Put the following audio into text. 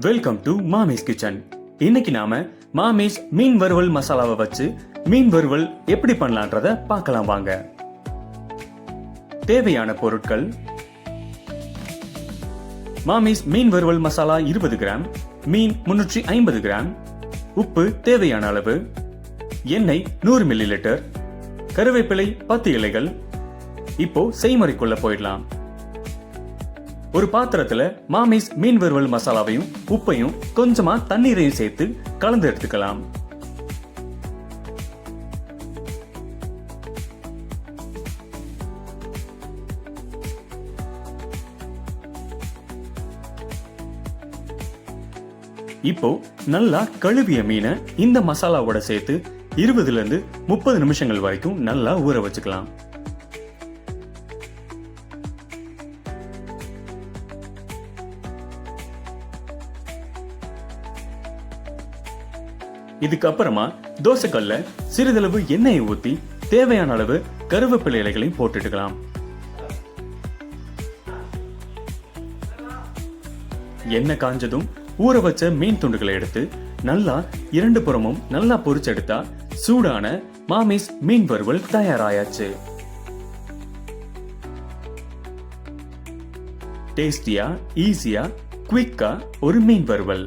Welcome to மாமேஸ் kitchen இன்னைக்கு நாம மாமேஸ் மீன் வறுவல் மசாலாவை வச்சு மீன் வறுவல் எப்படி பண்ணலான்றத பார்க்கலாம் வாங்க. தேவையான பொருட்கள். மாமேஸ் மீன் வறுவல் மசாலா இருபது கிராம் மீன் முன்னூற்றி ஐம்பது கிராம் உப்பு தேவையான அளவு எண்ணெய் நூறு மில்லி லிட்டர் கருவேப்பிலை பத்து இலைகள். இப்போ செய்முறைக்குள்ள போயிடலாம். ஒரு பாத்திரத்துல மாமிஸ் மீன் வறுவல் மசாலாவையும் உப்பையும் கொஞ்சமா தண்ணீரையும் சேர்த்து கலந்து எடுத்துக்கலாம். இப்போ நல்லா கழுவிய மீனை இந்த மசாலாவோட சேர்த்து இருபதுல இருந்து முப்பது நிமிஷங்கள் வரைக்கும் நல்லா ஊற வச்சுக்கலாம். இதுக்கப்புறமா தோசைக்கல்ல சிறிதளவு எண்ணெயை ஊத்தி தேவையான அளவு கருவேப்பிலை இலைகளையும் போட்டுட்டுக்கலாம். எண்ணெய் காஞ்சதும் ஊற வச்ச மீன் துண்டுகளை எடுத்து நல்லா இரண்டு புறமும் நல்லா பொரிச்செடுத்தா சூடான மாமிஸ் மீன் வறுவல் தயாராயாச்சு. டேஸ்டியா ஈஸியா குயிக்கா ஒரு மீன் வறுவல்.